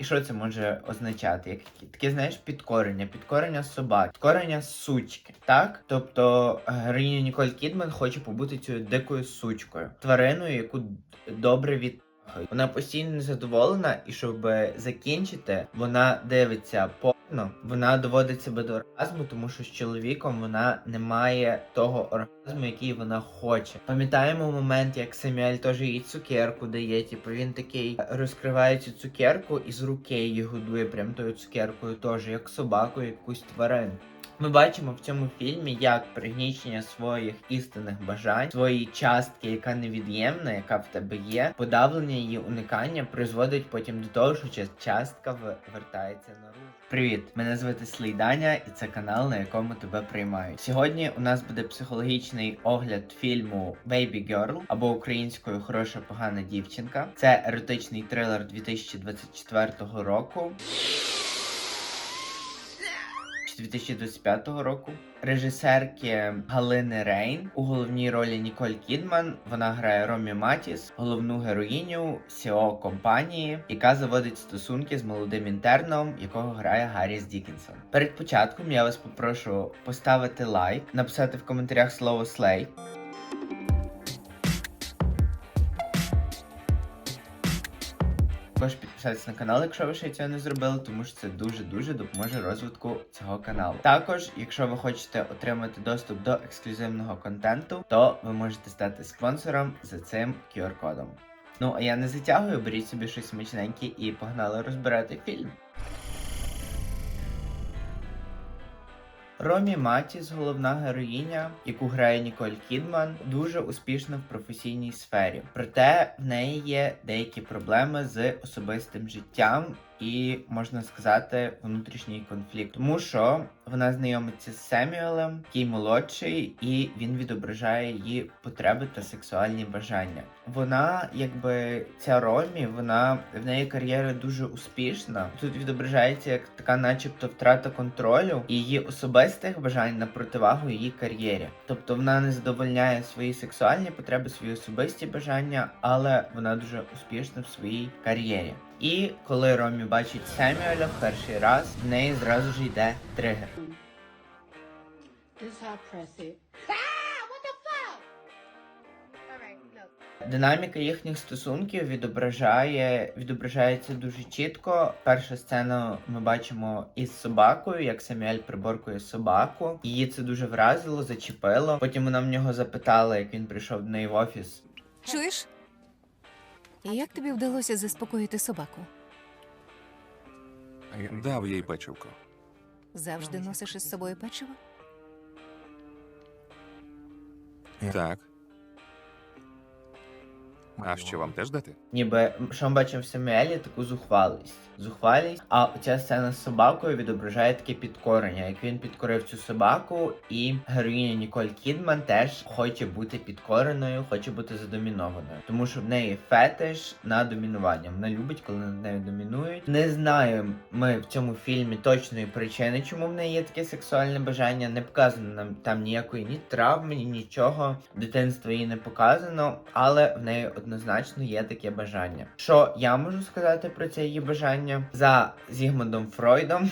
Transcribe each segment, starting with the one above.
І що це може означати? Як таке, знаєш, підкорення, підкорення собак, підкорення сучки. Так? Тобто героїня Ніколь Кідман хоче побути цією дикою сучкою, твариною, яку добре від. Вона постійно незадоволена, і щоб закінчити, вона дивиться порно, вона доводить себе до оргазму, тому що з чоловіком вона не має того оргазму, який вона хоче. Пам'ятаємо момент, як Семіель теж їй цукерку дає. Типу він такий розкриває цю цукерку і з руки її годує прям тою цукеркою, теж як собаку, якусь тварину. Ми бачимо в цьому фільмі, як пригнічення своїх істинних бажань, своєї частки, яка невід'ємна, яка в тебе є, подавлення її уникання призводить потім до того, що частка вертається наружу. Привіт, мене звати Слейданя, і це канал, на якому тебе приймають. Сьогодні у нас буде психологічний огляд фільму Baby Girl або українською Хороша погана дівчинка. Це еротичний трилер 2024 року. Чи 2025 року. Режисерки Галини Рейн у головній ролі Ніколь Кідман. Вона грає Ромі Матіс, головну героїню Сіо компанії, яка заводить стосунки з молодим інтерном, якого грає Гарріс Дікінсон. Перед початком я вас попрошу поставити лайк, написати в коментарях слово слей. Також підписатися на канал, якщо ви ще цього не зробили, тому що це дуже-дуже допоможе розвитку цього каналу. Також, якщо ви хочете отримати доступ до ексклюзивного контенту, то ви можете стати спонсором за цим QR-кодом. Ну а я не затягую, беріть собі щось смачненьке і погнали розбирати фільм. Ромі Матіс, головна героїня, яку грає Ніколь Кідман, дуже успішна в професійній сфері. Проте в неї є деякі проблеми з особистим життям і, можна сказати, внутрішній конфлікт. Тому що вона знайомиться з Семюелем, який молодший, і він відображає її потреби та сексуальні бажання. Вона, якби ця Ромі, вона в неї кар'єра дуже успішна. Тут відображається як така, начебто, втрата контролю і її особистих бажань на противагу її кар'єрі. Тобто вона не задовольняє свої сексуальні потреби, свої особисті бажання, але вона дуже успішна в своїй кар'єрі. І коли Ромі бачить Семюеля в перший раз, в неї зразу ж йде тригер. Динаміка їхніх стосунків відображає відображається дуже чітко. Перша сцена ми бачимо із собакою, як Самюель приборкує собаку. Її це дуже вразило, зачепило. Потім вона в нього запитала, як він прийшов до неї в офіс. Чуєш? Як тобі вдалося заспокоїти собаку? Дав їй печивко. Завжди носиш із собою печиво? Так. А що вам теж дати? Ніби що ми бачимо в Самюелі таку зухвалість. Зухвалість. А ця сцена з собакою відображає таке підкорення. Як він підкорив цю собаку, і героїня Ніколь Кідман теж хоче бути підкореною, хоче бути задомінованою. Тому що в неї фетиш на домінування. Вона любить, коли над нею домінують. Не знаємо ми в цьому фільмі точної причини, чому в неї є таке сексуальне бажання. Не показано нам там ніякої ні травми, ні нічого. Дитинство їй не показано, але в неї однозначно є таке бажання. Що я можу сказати про це її бажання? За Зігмундом Фройдом.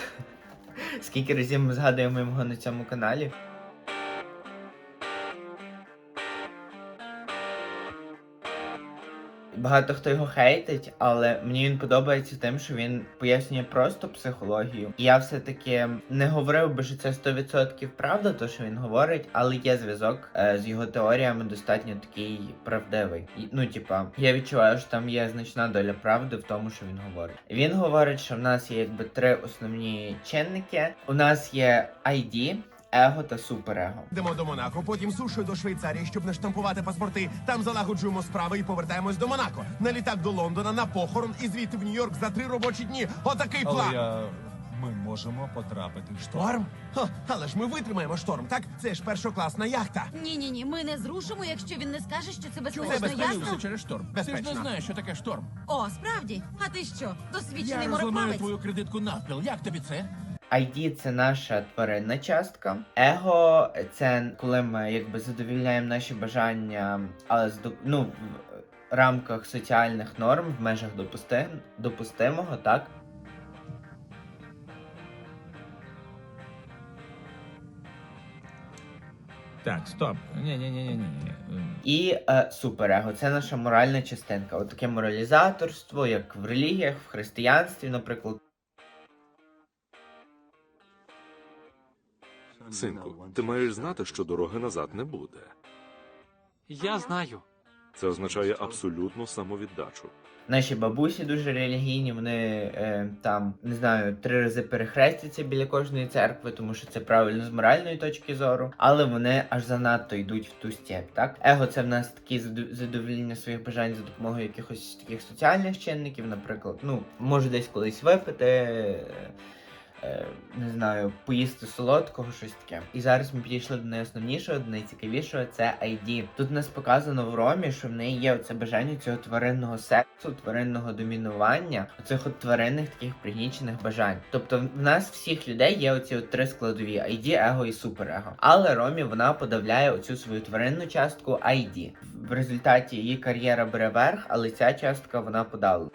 Скільки разів ми згадуємо його на цьому каналі? Багато хто його хейтить, але мені він подобається тим, що він пояснює просто психологію. Я все-таки не говорив би, що це 100% правда, то що він говорить, але є зв'язок е, з його теоріями достатньо такий правдивий. І, ну, типа, я відчуваю, що там є значна доля правди в тому, що він говорить. Він говорить, що в нас є якби три основні чинники. У нас є ID, его та суперего. Йдемо до Монако, потім сушою до Швейцарії, щоб не штампувати паспорти. Там залагоджуємо справи і повертаємось до Монако. На літак до Лондона, на похорон і звідти в Нью-Йорк за три робочі дні. Отакий Але план. я... ми можемо потрапити в шторм. Ха, але ж ми витримаємо шторм, так? Це ж першокласна яхта. Ні, ні, ні, ми не зрушимо, якщо він не скаже, що це безпечно. безпечно? Ясно? через шторм. Ти ж не знаєш, що таке шторм. О, справді. А ти що? Досвідчений Я розламаю твою кредитку навпіл. Як тобі це? ID – це наша тваринна частка. Его це коли ми якби задовільняємо наші бажання, але ну, в- рамках соціальних норм, в межах допусти... допустимого, так? Так, стоп. Ні, ні, ні, ні, ні. І е, суперего це наша моральна частинка. От моралізаторство, як в релігіях, в християнстві, наприклад. Синку, ти маєш знати, що дороги назад не буде. Я знаю. Це означає абсолютну самовіддачу. Наші бабусі дуже релігійні, вони е, там не знаю три рази перехрестяться біля кожної церкви, тому що це правильно з моральної точки зору, але вони аж занадто йдуть в ту степ. Так, его це в нас такі задовоління своїх бажань за допомогою якихось таких соціальних чинників, наприклад, ну може десь колись випити. Е, Не знаю, поїсти солодкого, щось таке. І зараз ми підійшли до найосновнішого, до найцікавішого це ID. Тут нас показано в Ромі, що в неї є оце бажання цього тваринного сексу, тваринного домінування, оцих от тваринних таких пригнічених бажань. Тобто в нас всіх людей є оці от три складові: ID, его і суперего. Але Ромі вона подавляє оцю свою тваринну частку ID. В результаті її кар'єра бере верх, але ця частка вона подавлена.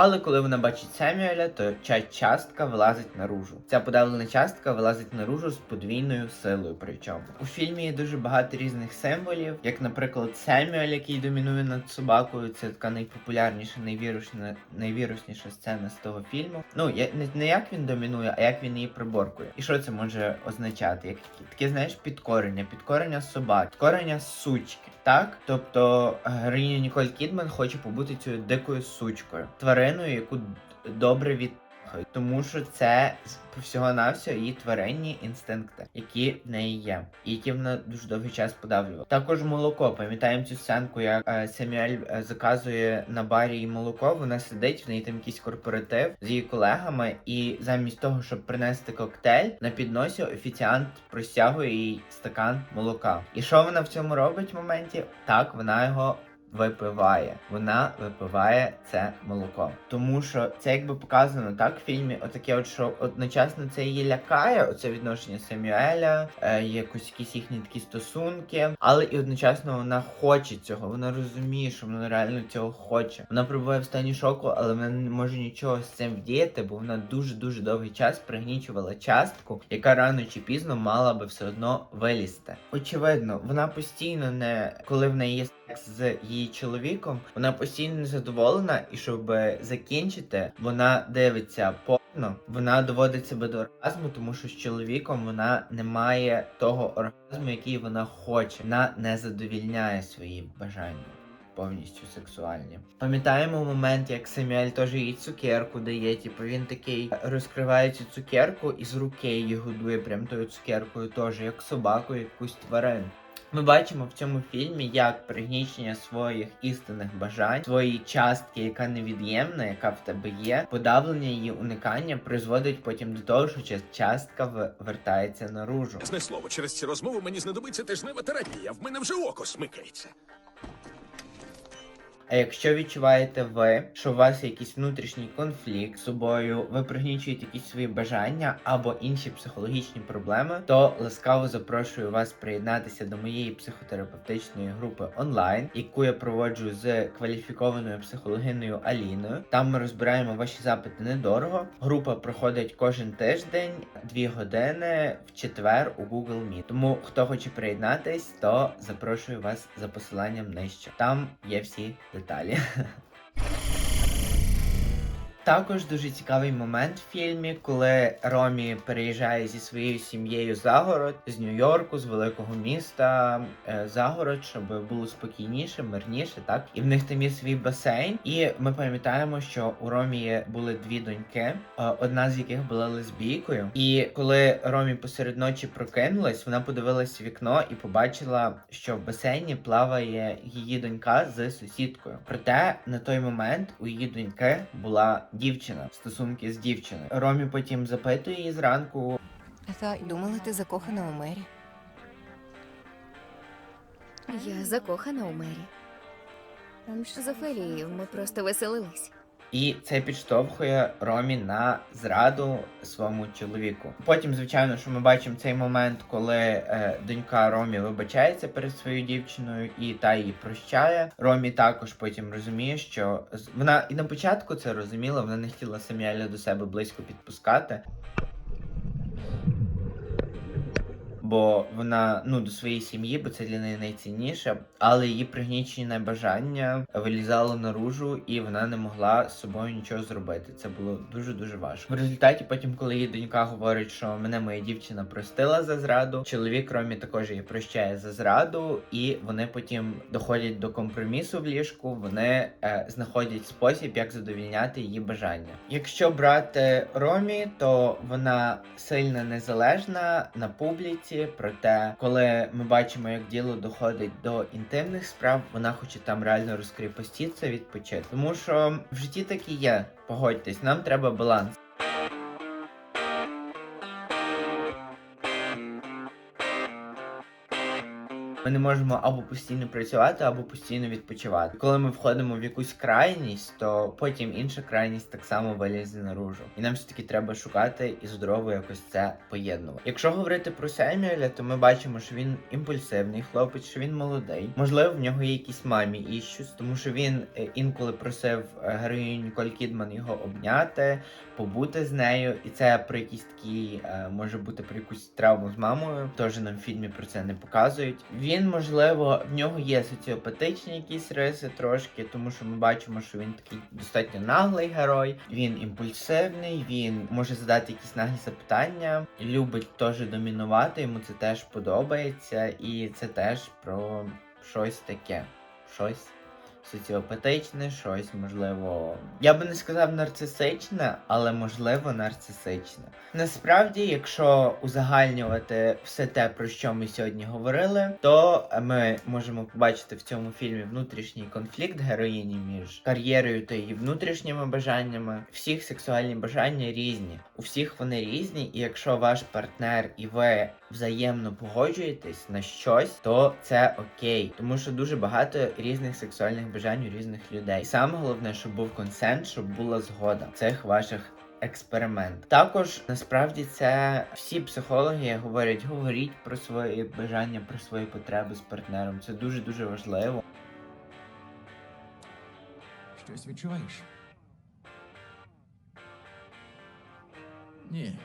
Але коли вона бачить Семюеля, то ця частка вилазить наружу. Ця подавлена частка вилазить наружу з подвійною силою. Причому у фільмі є дуже багато різних символів, як, наприклад, Семюель, який домінує над собакою. Це така найпопулярніша, найвірусна, найвірусніша сцена з того фільму. Ну я не, як він домінує, а як він її приборкує. І що це може означати? Як таке, знаєш, підкорення, підкорення собак, підкорення сучки. Так, тобто героїня Ніколь Кідман хоче побути цією дикою сучкою, твариною, яку добре відпахають, тому що це всього навсього її тваринні інстинкти, які в неї є, і які вона дуже довгий час подавлювала. Також молоко. Пам'ятаємо цю сценку, як е, Семюель е, заказує на барі їй молоко. Вона сидить, в неї там якийсь корпоратив з її колегами, і замість того, щоб принести коктейль, на підносі офіціант простягує їй стакан молока. І що вона в цьому робить в моменті? Так, вона його випиває. Вона випиває це молоко. Тому що це якби показано так в фільмі, отаке, от що одночасно це її лякає, оце відношення Семюеля, е, якось якісь їхні такі стосунки, але і одночасно вона хоче цього. Вона розуміє, що вона реально цього хоче. Вона перебуває в стані шоку, але вона не може нічого з цим вдіяти, бо вона дуже дуже довгий час пригнічувала частку, яка рано чи пізно мала би все одно вилізти. Очевидно, вона постійно не коли в неї є секс з її чоловіком, вона постійно незадоволена, і щоб закінчити, вона дивиться порно, вона доводить себе до оргазму, тому що з чоловіком вона не має того оргазму, який вона хоче. Вона не задовільняє свої бажання. Повністю сексуальні. Пам'ятаємо момент, як Семюель теж їй цукерку дає. Типу він такий розкриває цю цукерку і з руки її годує прям тою цукеркою, теж як собаку, якусь тварину. Ми бачимо в цьому фільмі, як пригнічення своїх істинних бажань, своєї частки, яка невід'ємна, яка в тебе є, подавлення її уникання призводить потім до того, що частка вертається наружу. Зне слово, через ці розмови мені знадобиться тижнева терапія. В мене вже око смикається. А якщо відчуваєте ви, що у вас є якийсь внутрішній конфлікт з собою, ви пригнічуєте якісь свої бажання або інші психологічні проблеми, то ласкаво запрошую вас приєднатися до моєї психотерапевтичної групи онлайн, яку я проводжу з кваліфікованою психологиною Аліною. Там ми розбираємо ваші запити недорого. Група проходить кожен тиждень, дві години в четвер у Google Meet. Тому хто хоче приєднатись, то запрошую вас за посиланням нижче. Там є всі Itália. Також дуже цікавий момент в фільмі, коли Ромі переїжджає зі своєю сім'єю за город з Нью-Йорку, з великого міста е, за город, щоб було спокійніше, мирніше, так і в них там є свій басейн. І ми пам'ятаємо, що у Ромі були дві доньки, е, одна з яких була лесбійкою. І коли Ромі посеред ночі прокинулась, вона подивилась вікно і побачила, що в басейні плаває її донька з сусідкою. Проте на той момент у її доньки була дівчина, стосунки з дівчиною. Ромі потім запитує її зранку, Думала, ти закохана у Мері. Я закохана у Мері. Там шизофелії, ми просто веселились. І це підштовхує Ромі на зраду своєму чоловіку. Потім, звичайно, що ми бачимо цей момент, коли е, донька Ромі вибачається перед своєю дівчиною, і та її прощає. Ромі також потім розуміє, що вона і на початку це розуміла, вона не хотіла Саміеля до себе близько підпускати. Бо вона ну до своєї сім'ї, бо це для неї найцінніше, але її пригнічене бажання вилізало наружу, і вона не могла з собою нічого зробити. Це було дуже дуже важко. В результаті, потім, коли її донька говорить, що мене моя дівчина простила за зраду, чоловік Ромі також її прощає за зраду, і вони потім доходять до компромісу в ліжку. Вони е, знаходять спосіб, як задовільняти її бажання. Якщо брати Ромі, то вона сильно незалежна на публіці. Проте, коли ми бачимо, як діло доходить до інтимних справ, вона хоче там реально розкріпостіться, відпочити. Тому що в житті так і є. Погодьтесь, нам треба баланс. Ми не можемо або постійно працювати, або постійно відпочивати. Коли ми входимо в якусь крайність, то потім інша крайність так само вилізе наружу. І нам все таки треба шукати і здорово якось це поєднувати. Якщо говорити про Семюеля, то ми бачимо, що він імпульсивний хлопець, що він молодий. Можливо, в нього є якісь мамі іщус, тому що він е, інколи просив е, героїню Ніколь Кідман його обняти, побути з нею, і це про якісь такі е, може бути про якусь травму з мамою. Теж нам в фільмі про це не показують. Він, можливо, в нього є соціопатичні якісь риси трошки, тому що ми бачимо, що він такий достатньо наглий герой. Він імпульсивний, він може задати якісь наглі запитання, любить теж домінувати. Йому це теж подобається, і це теж про щось таке. Щось соціопатичне, щось, можливо. Я би не сказав нарцисичне, але можливо нарцисичне. Насправді, якщо узагальнювати все те, про що ми сьогодні говорили, то ми можемо побачити в цьому фільмі внутрішній конфлікт героїні між кар'єрою та її внутрішніми бажаннями. Всіх сексуальні бажання різні. У всіх вони різні, і якщо ваш партнер і ви взаємно погоджуєтесь на щось, то це окей, тому що дуже багато різних сексуальних бажань у різних людей. Саме головне, щоб був консент, щоб була згода цих ваших. Експеримент також насправді це всі психологи говорять, говоріть про свої бажання, про свої потреби з партнером. Це дуже дуже важливо. Щось відчуваєш? Ні.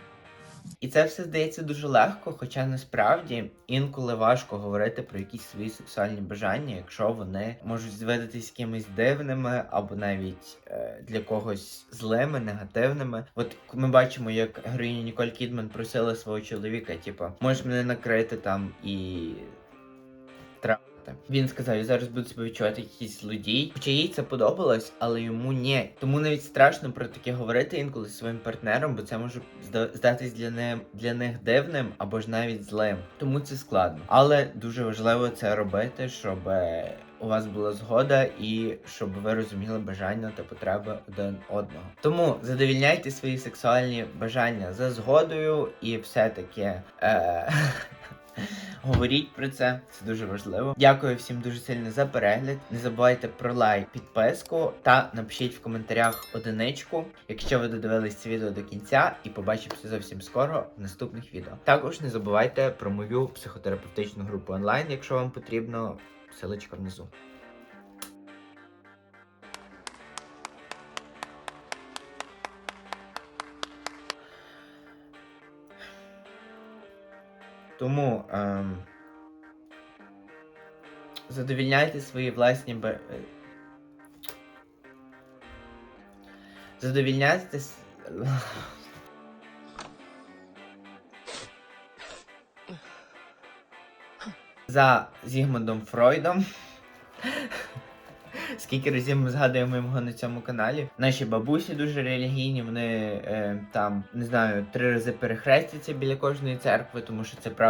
І це все здається дуже легко, хоча насправді інколи важко говорити про якісь свої сексуальні бажання, якщо вони можуть зведитись якимись дивними або навіть е, для когось злими, негативними. От ми бачимо, як героїня Ніколь Кідман просила свого чоловіка, типу, можеш мене накрити там і трапити. Він сказав, я зараз буду себе відчувати як якийсь злодій. Хоча їй це подобалось, але йому ні. Тому навіть страшно про таке говорити інколи зі своїм партнером, бо це може зда- здатись для них для них дивним або ж навіть злим. Тому це складно. Але дуже важливо це робити, щоб е, у вас була згода і щоб ви розуміли бажання та потреби один одного. Тому задовільняйте свої сексуальні бажання за згодою і все таки. Е- Говоріть про це, це дуже важливо. Дякую всім дуже сильно за перегляд. Не забувайте про лайк, підписку та напишіть в коментарях одиничку, якщо ви додивились це відео до кінця, і побачимося зовсім скоро в наступних відео. Також не забувайте про мою психотерапевтичну групу онлайн, якщо вам потрібно. Ссылочка внизу. Тому ем, задовільняйте свої власні бе... е, Задовільняйте. За Зігмундом Фройдом. Скільки разів ми згадуємо його на цьому каналі. Наші бабусі дуже релігійні, вони е, там не знаю три рази перехрестяться біля кожної церкви, тому що це правильно.